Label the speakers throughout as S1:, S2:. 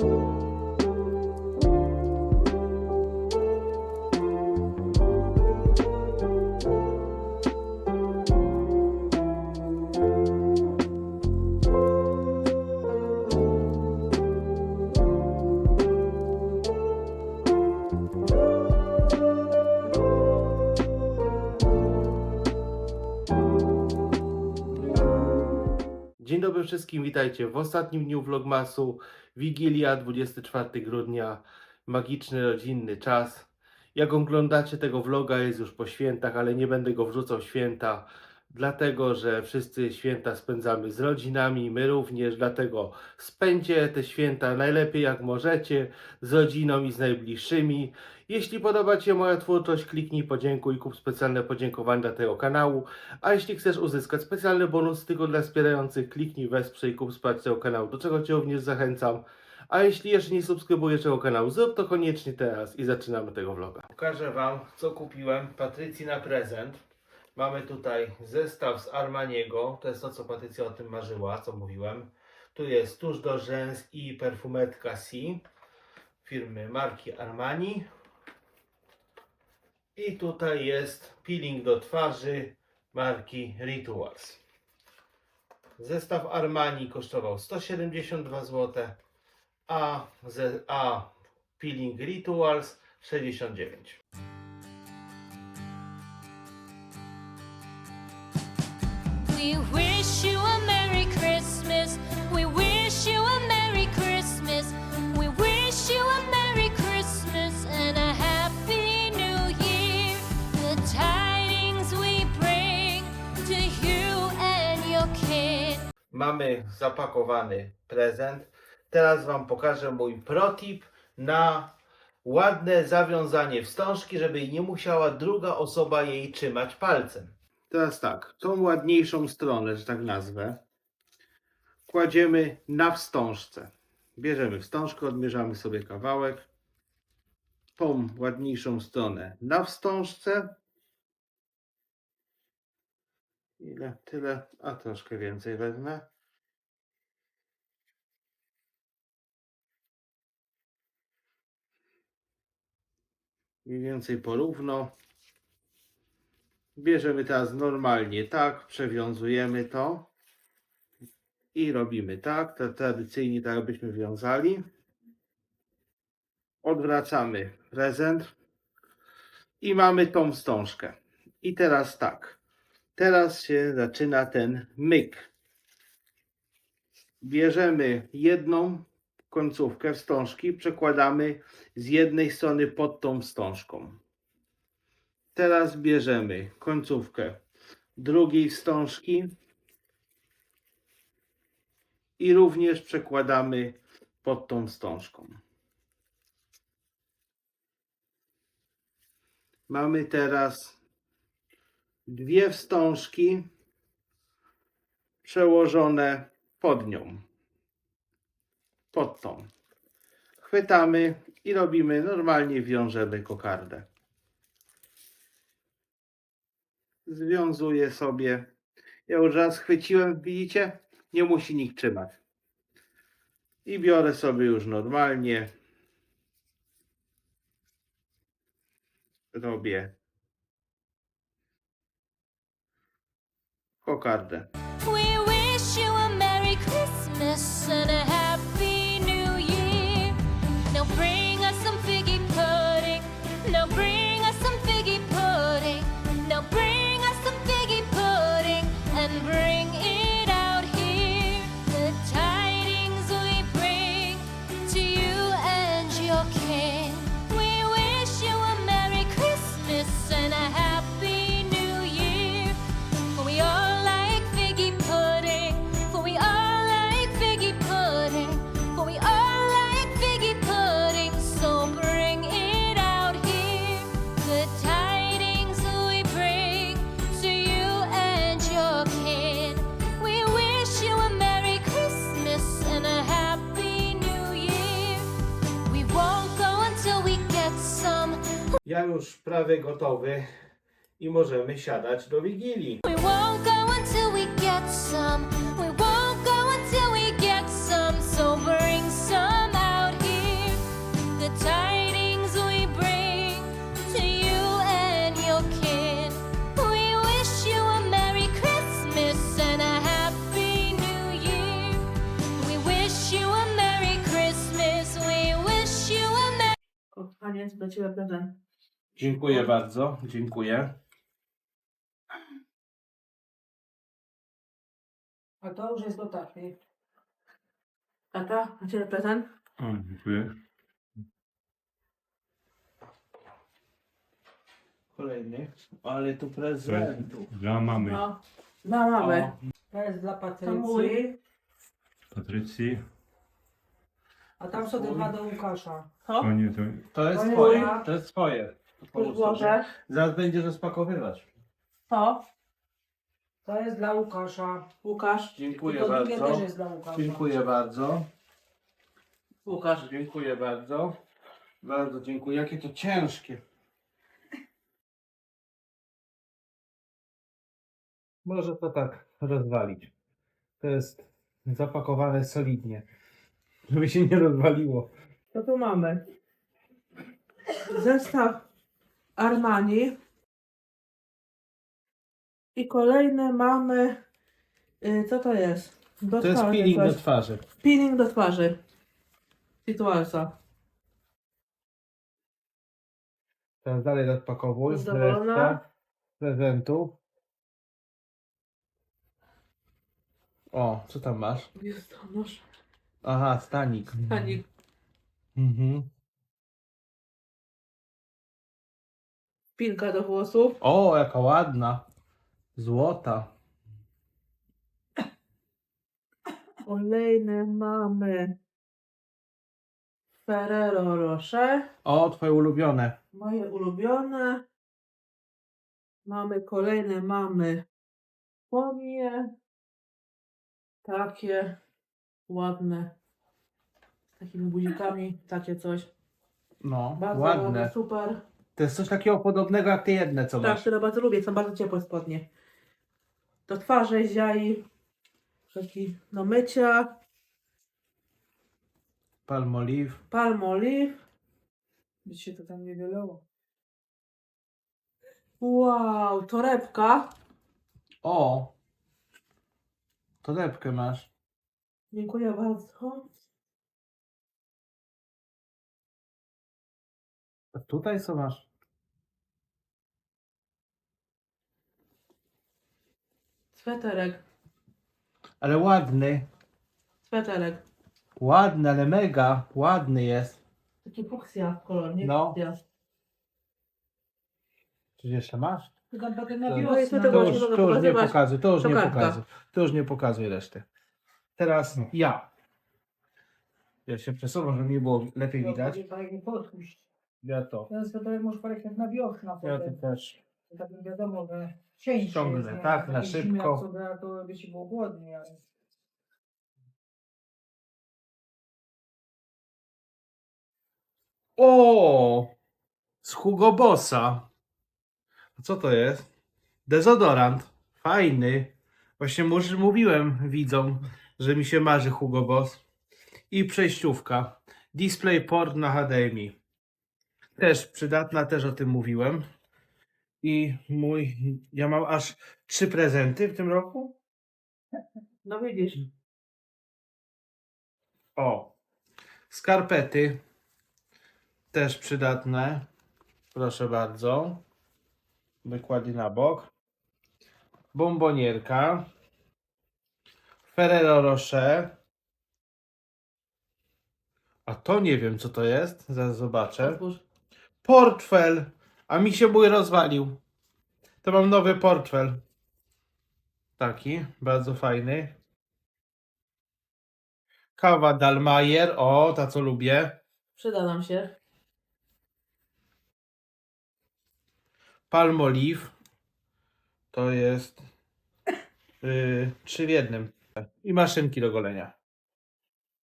S1: you. Dobry wszystkim, witajcie w ostatnim dniu vlogmasu, Wigilia, 24 grudnia, magiczny rodzinny czas. Jak oglądacie tego vloga jest już po świętach, ale nie będę go wrzucał święta, dlatego że wszyscy święta spędzamy z rodzinami, my również, dlatego spędźcie te święta najlepiej jak możecie, z rodziną i z najbliższymi. Jeśli podoba Ci się moja twórczość, kliknij podziękuj, kup specjalne podziękowanie dla tego kanału. A jeśli chcesz uzyskać specjalny bonus tylko dla wspierających, kliknij wesprzyj i kup wsparcie tego kanału, do czego Cię również zachęcam. A jeśli jeszcze nie subskrybujesz tego kanału, zrób to koniecznie teraz i zaczynamy tego vloga. Pokażę Wam, co kupiłem Patrycji na prezent. Mamy tutaj zestaw z Armaniego, to jest to, co Patrycja o tym marzyła, co mówiłem. Tu jest tusz do rzęs i perfumetka C firmy marki Armani. I tutaj jest peeling do twarzy marki Rituals. Zestaw Armani kosztował 172 zł, a, a peeling Rituals 69.
S2: We wish you a Merry Christmas. We wish you a Merry Christmas. We wish you a Merry Christmas and a Happy New Year. The tidings we bring to you and your.
S1: Mamy zapakowany prezent. Teraz Wam pokażę mój protip na ładne zawiązanie wstążki, żeby nie musiała druga osoba jej trzymać palcem. Teraz tak, tą ładniejszą stronę, że tak nazwę, kładziemy na wstążce. Bierzemy wstążkę, odmierzamy sobie kawałek. Tą ładniejszą stronę na wstążce. Ile? Tyle, a troszkę więcej wezmę. Mniej więcej porówno. Bierzemy teraz normalnie tak, przewiązujemy to i robimy tak, to tradycyjnie tak byśmy wiązali. Odwracamy prezent i mamy tą wstążkę. I teraz tak, teraz się zaczyna ten myk. Bierzemy jedną końcówkę wstążki, przekładamy z jednej strony pod tą wstążką. Teraz bierzemy końcówkę drugiej wstążki i również przekładamy pod tą wstążką. Mamy teraz dwie wstążki przełożone pod nią, pod tą. Chwytamy i robimy normalnie, wiążemy kokardę. Związuję sobie. Ja już raz chwyciłem, widzicie? Nie musi nikt trzymać. I biorę sobie już normalnie. Robię kokardę.
S2: We wish you a Merry Christmas
S1: Ja już prawie gotowy i możemy siadać do Wigilii.
S3: kochaniec dla Ciebie prezent.
S1: Dziękuję bardzo, dziękuję.
S3: A to już jest do takiej. Tata, Ciebie prezent.
S4: O, dziękuję.
S1: Kolejny. Ale tu prezentu.
S4: Dla mamy
S3: No. Dla mamy.
S1: O,
S3: To jest dla Patrycji.
S5: To mój.
S4: Patrycji.
S5: A tam sobie dwa do Łukasza.
S3: Co?
S4: O nie, to
S1: To jest
S5: To
S1: twoje, to jest twoje.
S3: Już włożę.
S1: Zaraz będziesz rozpakowywać.
S3: To.
S5: To jest dla Łukasza.
S3: Łukasz.
S1: Dziękuję
S5: to drugie
S1: bardzo.
S5: też jest dla Łukasza.
S1: Dziękuję bardzo.
S3: Łukasz.
S1: Dziękuję bardzo. Bardzo dziękuję. Jakie to ciężkie. Może to tak rozwalić. To jest zapakowane solidnie. Żeby się nie rozwaliło.
S3: Co tu mamy? Zestaw Armani. I kolejne mamy. y, co to jest? Do
S1: To jest
S3: twarzy
S1: peeling
S3: coś.
S1: do twarzy.
S3: Peeling do twarzy. Situalsa.
S1: Teraz dalej rozpakowuj.
S3: Zadowolona?
S1: Resztę prezentu. O, co tam masz?
S3: Jest to nasz
S1: Aha, stanik.
S3: stanik.
S1: Mhm.
S3: Pinka do włosów.
S1: O, jaka ładna. Złota.
S3: Kolejne mamy Ferrero Rocher.
S1: O, twoje ulubione.
S3: Moje ulubione. Mamy kolejne, mamy pomie. Takie ładne. Z takimi guzikami, takie coś.
S1: No,
S3: Bardzo
S1: ładne.
S3: ładne, super.
S1: To jest coś takiego podobnego jak te jedne, co
S3: Tak,
S1: masz.
S3: które bardzo lubię, są bardzo ciepłe spodnie. Do twarzy, ziai. Taki do mycia.
S1: Palmolive.
S3: Palmolive.
S5: By się to tam nie wylało.
S3: Wow, torebka.
S1: O! Torebkę masz.
S3: Dziękuję bardzo.
S1: Tutaj co masz?
S3: Sweterek.
S1: Ale ładny.
S3: Sweterek.
S1: Ładny, ale mega. Ładny jest.
S3: Taki fuksja kolor, nie
S1: No.
S3: fuksja.
S1: Czy jeszcze masz?
S5: Na
S1: To-
S3: No
S5: wiosnę.
S1: To
S3: nie
S1: już, to już nie pokazuj, to już
S3: To
S1: nie
S3: kartka.
S1: pokazuj. To już nie pokazuj reszty. Teraz
S4: No.
S1: ja. Ja się przesuwam, żeby mi było lepiej widać.
S5: Podpuść.
S1: Ja to.
S5: Ten sweterek możesz parek jak na wiosnę
S1: Ja to
S5: potem.
S1: też.
S5: To Tak nie wiadomo, że cieńszy
S1: Ściągnę,
S5: jest, nie?
S1: tak, na szybko.
S5: jak gra, to by ci było głodniej, ale...
S1: O! Z Hugo Bossa. A co to jest? Dezodorant. Fajny. Właśnie może mówiłem widzom, że mi się marzy Hugo Boss. I przejściówka. DisplayPort na HDMI. Też przydatna, też o tym mówiłem. I mój, ja mam aż trzy prezenty w tym roku.
S3: No widzisz.
S1: O, skarpety też przydatne. Proszę bardzo. Wykładnie na bok. Bombonierka. Ferrero Rocher. A to nie wiem co to jest. Zaraz zobaczę.
S3: Otwórz.
S1: Portfel. A mi się mój rozwalił. To mam nowy portfel. Taki, bardzo fajny. Kawa Dalmayer. O, ta co lubię.
S3: Przyda nam się.
S1: Palmolive. To jest yy, trzy w jednym. I maszynki do golenia.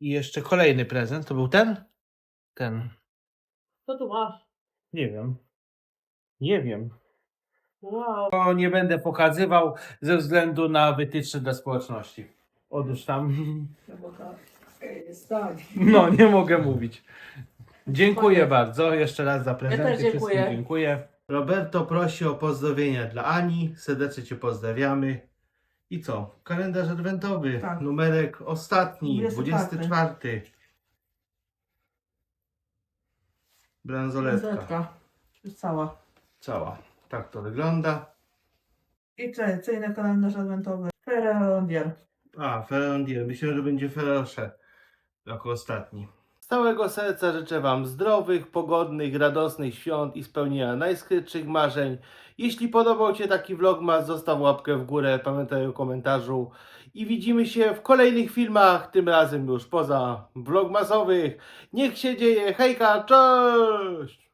S1: I jeszcze kolejny prezent. To był ten? Ten.
S3: Co tu masz?
S1: Nie wiem. Nie wiem.
S3: Wow.
S1: To nie będę pokazywał ze względu na wytyczne dla społeczności. Otóż tam.
S5: No
S1: nie mogę mówić. Dziękuję bardzo jeszcze raz za prezenty.
S3: też dziękuję.
S1: Wszystkim dziękuję. Roberto prosi o pozdrowienia dla Ani. Serdecznie Cię pozdrawiamy. I co? Kalendarz adwentowy.
S5: Tak.
S1: Numerek ostatni,
S3: 24.
S1: 24. Bransoletka.
S3: Już cała.
S1: Cała. Tak to wygląda.
S3: I tradycyjny kalendarz adwentowy. Ferrandier.
S1: A, Ferrandier. Myślę, że będzie Ferrosze jako ostatni. Całego serca życzę Wam zdrowych, pogodnych, radosnych świąt i spełnienia najskrytszych marzeń. Jeśli podobał Cię taki vlogmas, zostaw łapkę w górę, pamiętaj o komentarzu i widzimy się w kolejnych filmach, tym razem już poza vlogmasowych. Niech się dzieje, hejka, cześć!